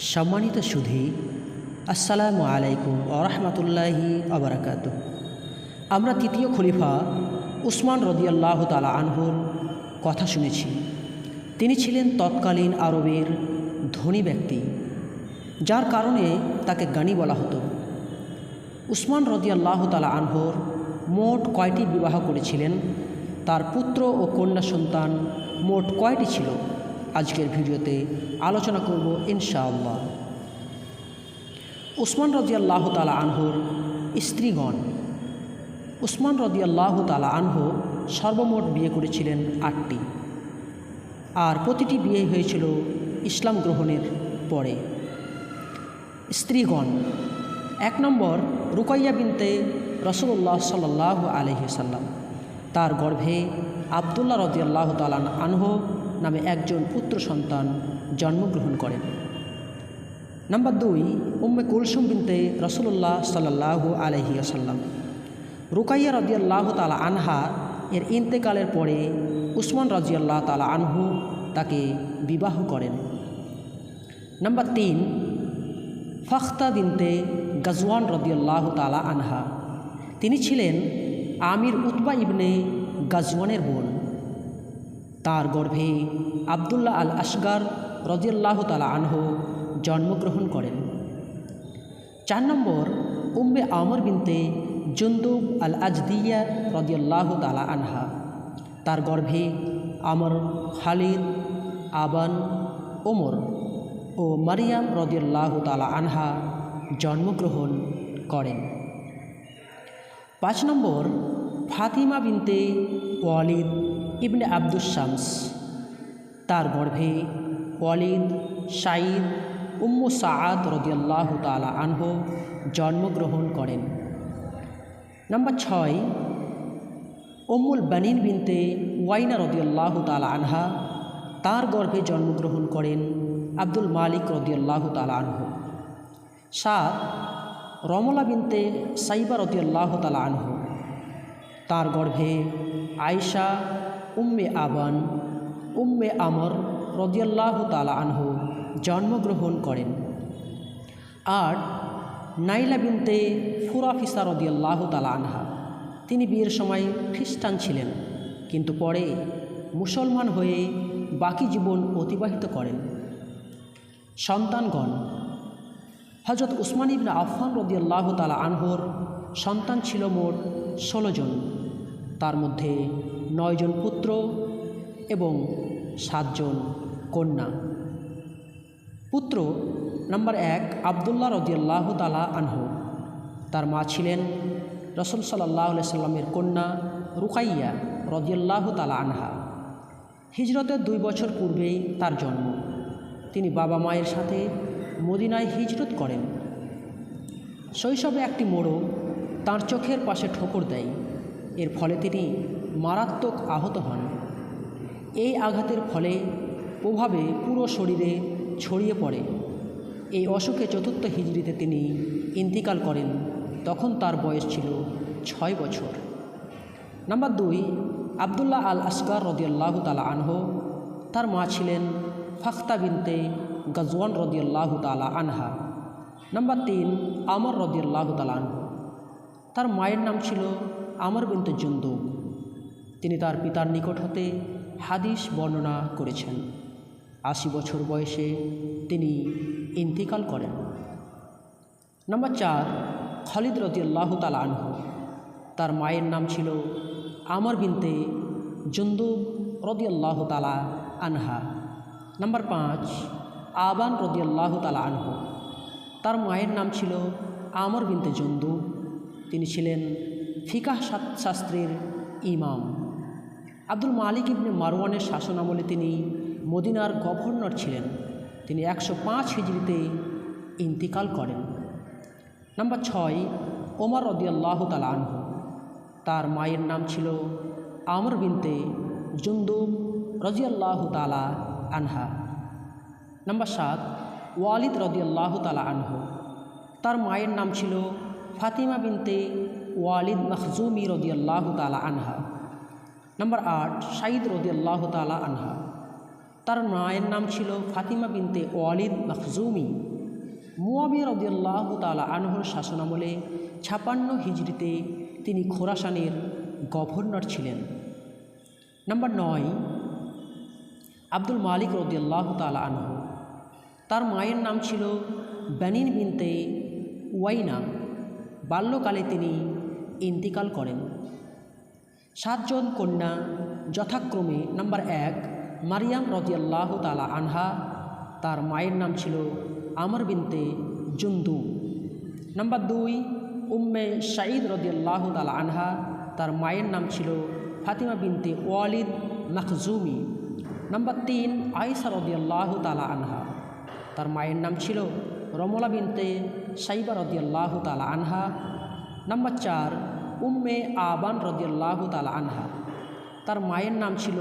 সম্মানিত সুধী, আসসালামু আলাইকুম ওরহমতুল্লাহি আবরাকাত আমরা তৃতীয় খলিফা উসমান রদিয়াল্লাহ তালা আনহুর কথা শুনেছি। তিনি ছিলেন তৎকালীন আরবের ধনী ব্যক্তি, যার কারণে তাকে গানি বলা হতো। উসমান রদিয়াল্লাহ তালা আনহর মোট কয়টি বিবাহ করেছিলেন? তার পুত্র ও কন্যা সন্তান মোট কয়টি ছিল? আজকের ভিডিওতে আলোচনা করব ইনশাআল্লাহ। উসমান রদিয়াল্লাহ তালা আনহর স্ত্রীগণ। উসমান রদিয়াল্লাহ তালা আনহ সর্বমোট বিয়ে করেছিলেন আটটি। আর প্রতিটি বিয়ে হয়েছিল ইসলাম গ্রহণের পরে। স্ত্রীগণ, এক নম্বর রুকাইয়া বিনতে রসুল্লাহ সাল্লাহ আলহিসাল্লাম তার গর্ভে আবদুল্লাহ রদিয়াল্লাহ তালান আনহ নামে একজন পুত্র সন্তান জন্মগ্রহণ করেন। নাম্বার দুই, উম্মে কুলসুম বিনতে রসুল্লাহ সাল্লাহ আলহি আসাল্লাম রুকাইয়া রদিয়াল্লাহ তালা আনহা এর ইন্তেকালের পরে উসমান রাজিয়াল্লাহ তালা আনহু তাকে বিবাহ করেন। নাম্বার তিন, ফখতা বিনতে গজওয়ান রদিয়াল্লাহ তালা আনহা। তিনি ছিলেন আমির উতবা ইবনে গাজওয়ানের বোন। তার গর্ভে আবদুল্লাহ আল আসগার রদিয়াল্লাহ তালা আনহ জন্মগ্রহণ করেন। চার নম্বর, উম্মে আমর বিনতে জন্দুব আল আজদিয়া রদিয়াল্লাহ তালা আনহা। তার গর্ভে আমর, খালিদ, আবান ওমর ও মারিয়াম রদিয়াল্লাহ তালা আনহা জন্মগ্রহণ করেন। পাঁচ নম্বর, ফাতিমা বিনতে ওয়ালিদ ইবনে আব্দুস শামস, তার গর্ভে ওয়ালিদ সাঈদ উম্মু সাআদ রদিয়াল্লাহ তালা আনহ জন্মগ্রহণ করেন। নাম্বার ছয়, উম্মুল বানিন বিনতে ওয়াইনা রদিয়াল্লাহ তালা আনহা, তার গর্ভে জন্মগ্রহণ করেন আব্দুল মালিক রদিয়াল্লাহ তালা আনহ। সাত, রমলা বিনতে সাইবা রদিয়াল্লাহ তালা আনহ, তার গর্ভে আয়সা উম্মে আবান, উম্মে আমর রদিয়াল্লাহ তালা আনহ জন্মগ্রহণ করেন। আর নাইলা বিনতে ফুরাফিসা রদিয়াল্লাহ তালা আনহা, তিনি বিয়ের সময় খ্রিস্টান ছিলেন, কিন্তু পরে মুসলমান হয়ে বাকি জীবন অতিবাহিত করেন। সন্তানগণ হজরত উসমান ইবনে আফফান রদিয়াল্লাহ তালা আনহর সন্তান ছিল মোট ষোলো জন। তার মধ্যে নয়জন পুত্র এবং সাতজন কন্যা। পুত্র নাম্বার এক আবদুল্লাহ রদিয়াল্লাহ তালা আনহ। তার মা ছিলেন রসুল সাল্লাহ সাল্লামের কন্যা রুকাইয়া রদিয়াল্লাহ তালা আনহা। হিজরতের দুই বছর পূর্বেই তার জন্ম। তিনি বাবা মায়ের সাথে মদিনায় হিজরত করেন। শৈশবে একটি মোড়ো তাঁর চোখের পাশে ঠোকর দেয়। এর ফলে তিনি মারাত্মক আহত হন। এই আঘাতের ফলে প্রভাবে পুরো শরীরে ছড়িয়ে পড়ে। এই অসুখে চতুর্থ হিজড়িতে তিনি ইন্তিকাল করেন। তখন তার বয়স ছিল ছয় বছর। নাম্বার দুই, আবদুল্লাহ আল আসগার রদিয়াল্লাহ তালা আনহ। তার মা ছিলেন ফাখতা বিনতে গজওয়ান রদিয়াল্লাহ তালা আনহা। নাম্বার তিন, আমর রদিয়াল্লাহ তালা আনহ। তার মায়ের নাম ছিল আমর বিনতে জন্দু তিনি তার পিতার নিকট হতে হাদিস বর্ণনা করেছেন। আশি বছর বয়সে তিনি ইন্তিকাল করেন। নাম্বার চার, খালিদ রদিয়াল্লাহ তালা আনহু। তার মায়ের নাম ছিল আমর বিনতে জন্দুব রদিয়াল্লাহ তালা আনহা। নাম্বার পাঁচ, আবান রদিয়াল্লাহ তালা আনহু। তার মায়ের নাম ছিল আমর বিনতে জন্দু তিনি ছিলেন ফিকাহ শাস্ত্রের ইমাম। আব্দুল মালিক ইবনে মারওয়ানের শাসনামলে তিনি মদিনার গভর্নর ছিলেন। তিনি একশো পাঁচ হিজড়িতে ইন্তিকাল করেন। নাম্বার ছয়, ওমর রদিয়াল্লাহ তালা আনহু। তার মায়ের নাম ছিল আমর বিনতে জুন্দুব রজিয়াল্লাহ তালা আনহা। নাম্বার সাত, ওয়ালিদ রদিয়াল্লাহ তালা আনহু। তার মায়ের নাম ছিল ফাতিমা বিনতে ওয়ালিদ মখজুমি রদিয়াল্লাহ তালা আনহা। নাম্বার আট, সাঈদ রদিয়াল্লাহ তালা আনহা। তার মায়ের নাম ছিল ফাতিমা বিনতে ওয়ালিদ মখজুমি। মুয়াবিয়া রদিয়াল্লাহ তালা আনহর শাসনামলে ছাপান্ন হিজড়িতে তিনি খোরাসানের গভর্নর ছিলেন। নম্বর নয়, আব্দুল মালিক রদিয়াল্লাহ তালা আনহ। তার মায়ের নাম ছিল বেনিন বিনতে ওয়াইনা। বাল্যকালে তিনি ইন্তিকাল করেন। সাতজন কন্যা যথাক্রমে নাম্বার এক মারিয়াম রদিয়াল্লাহ তালা আনহা, তার মায়ের নাম ছিল আমর বিনতে জুন্দু নাম্বার দুই উম্মে শাঈদ রদিয়াল্লাহ তালা আনহা, তার মায়ের নাম ছিল Fatima binte Walid Makhzumi number তিন আয়েসা রদিয়াল্লাহ তালা আনহা, তার মায়ের নাম ছিল রমলা বিনতে সাইবা রদিয়াল্লাহ তালা আনহা। নাম্বার চার উম্মে আবান রদিয়াল্লাহ তালা আনহা। তার মায়ের নাম ছিল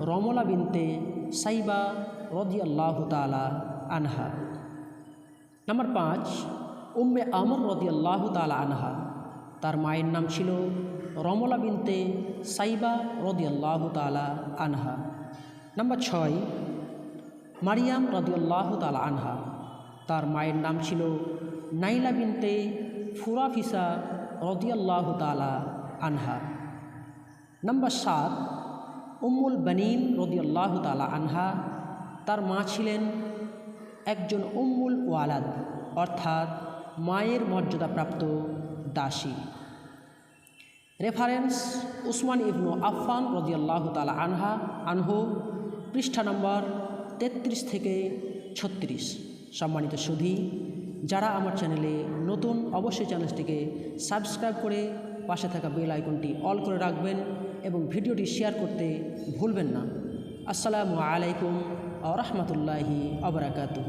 রমলা বিনতে সাইবা রদিয়াল্লাহ তালা আনহা। নাম্বার পাঁচ, উম্মে আমর রদিয়াল্লাহ তালা আনহা। তার মায়ের নাম ছিল রমলা বিনতে সাইবা রদিয়াল্লাহ তালা আনহা। নাম্বার ছয়, মারিয়াম রদিয়াল্লাহ তালা আনহা। তার মায়ের নাম ছিল নাইলা বিনতে ফুরাফিসা রদিয়াল্লাহ তালা আনহা। নাম্বার সাত, উম্মুল বানিন রদিয়াল্লাহ তালা আনহা, তার মা ছিলেন একজন উম্মুল ওয়ালাদ, অর্থাৎ মায়ের মর্যাদাপ্রাপ্ত দাসী। রেফারেন্স উসমান ইবনু আফফান রদিয়াল্লাহ তালা আনহা, আনহু, পৃষ্ঠা নম্বর তেত্রিশ থেকে ছত্রিশ। সম্মানিত সুধী যারা আমার চ্যানেলে নতুন, অবশ্যই চ্যানেলটিকে সাবস্ক্রাইব করে পাশে থাকা বেল আইকনটি অল করে রাখবেন এবং ভিডিওটি শেয়ার করতে ভুলবেন না। আসসালামু আলাইকুম আ রহমতুল্লাহি আবরাকাতু